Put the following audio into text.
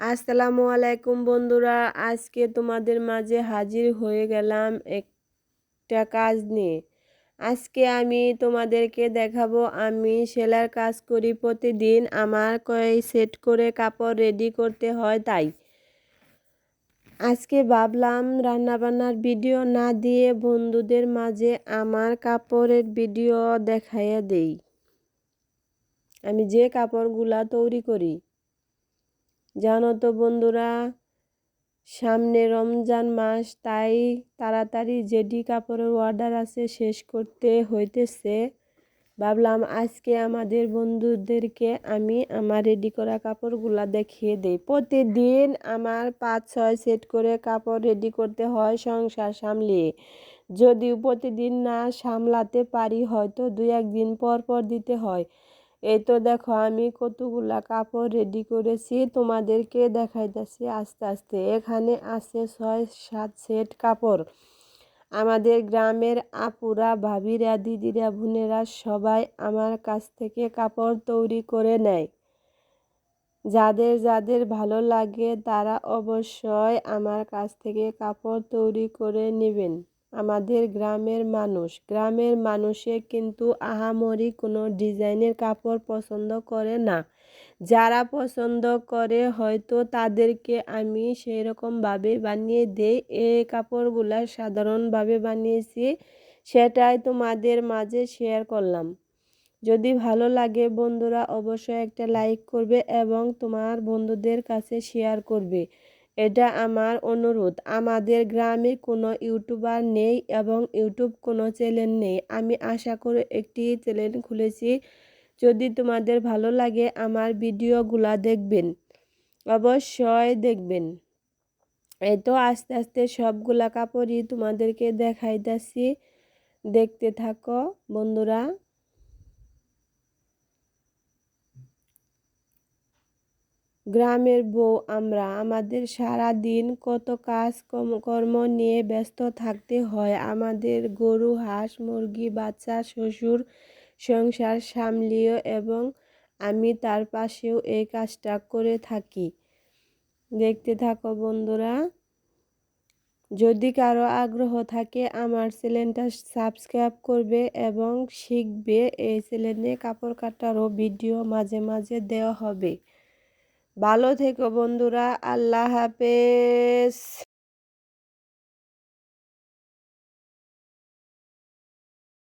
আসসালামু আলাইকুম বন্ধুরা, আজকে তোমাদের মাঝে হাজির হয়ে গেলাম একটা কাজ নিয়ে। আজকে আমি তোমাদেরকে দেখাবো, আমি সেলার কাজ করি প্রতিদিন, আমার কয় সেট করে কাপড় রেডি করতে হয় তাই। আজকে ভাবলাম রান্নাবান্নার ভিডিও না দিয়ে বন্ধুদের মাঝে আমার কাপড়ের ভিডিও দেখাইয়া দেই। আমি যে কাপড়গুলা তৈরি করি জানো তো বন্ধুরা, সামনে রমজান মাস, তাই তাড়াতাড়ি যেডি কাপড়ের অর্ডার আছে শেষ করতে হইতেছে। ভাবলাম আজকে আমাদের বন্ধুদেরকে আমি আমার রেডি করা কাপড়গুলা দেখিয়ে দেই। প্রতিদিন আমার পাঁচ, ছয় সেট করে কাপড় রেডি করতে হয় সংসার সামলিয়ে। যদিও প্রতিদিন না সামলাতে পারি, হয়তো দু একদিন পর পর দিতে হয়। এই তো দেখো, আমি কতগুলা কাপড় রেডি করেছি, তোমাদেরকে দেখাইতেছি আস্তে আস্তে। এখানে আছে ছয়, সাত সেট কাপড়। আমাদের গ্রামের আপুরা, ভাবিরা, দিদিরা, বোনেরা সবাই আমার কাছ থেকে কাপড় তৈরি করে নেয়। যাদের যাদের ভালো লাগে তারা অবশ্যই আমার কাছ থেকে কাপড় তৈরি করে নেবেন। আমাদের গ্রামের মানুষ। গ্রামের মানুষে কিন্তু আহামরি কোনো ডিজাইনের কাপড় পছন্দ করে না। যারা পছন্দ করে হয়তো তাদেরকে আমি সেই রকমভাবে বানিয়ে দেই। এই কাপড়গুলা সাধারণভাবে বানিয়েছি, সেটাই তোমাদের মাঝে শেয়ার করলাম। যদি ভালো লাগে বন্ধুরা অবশ্যই একটা লাইক করবে এবং তোমার বন্ধুদের কাছে শেয়ার করবে। এটা আমার অনুরোধ। আমাদের গ্রামে কোনো ইউটিউবার নেই এবং ইউটিউব কোনো চ্যানেল নেই। আমি আশা করি একটি চ্যানেল খুলেছি। যদি তোমাদের ভালো লাগে আমার ভিডিওগুলা দেখবেন। অবশ্যই দেখবেন। এই তো আস্তে আস্তে সবগুলা কাপড়ই তোমাদেরকে দেখাইতেছি। দেখতে থাকো বন্ধুরা। গ্রামের বউ, আমরা আমাদের সারা দিন কত কাজ কর্ম নিয়ে ব্যস্ত থাকতে হয়। আমাদের গরু, হাঁস, মুরগি, বাচ্চা, শ্বশুর, সংসার সামলিও এবং আমি তার পাশেও এই কাজটা করে থাকি। দেখতে থাকো বন্ধুরা। যদি কারও আগ্রহ থাকে, আমার চ্যানেলটা সাবস্ক্রাইব করবে এবং শিখবে। এই চ্যানেলে কাপড় কাটারও ভিডিও মাঝে মাঝে দেওয়া হবে। ভালো থেকো বন্ধুরা আল্লাহ হাফেজ।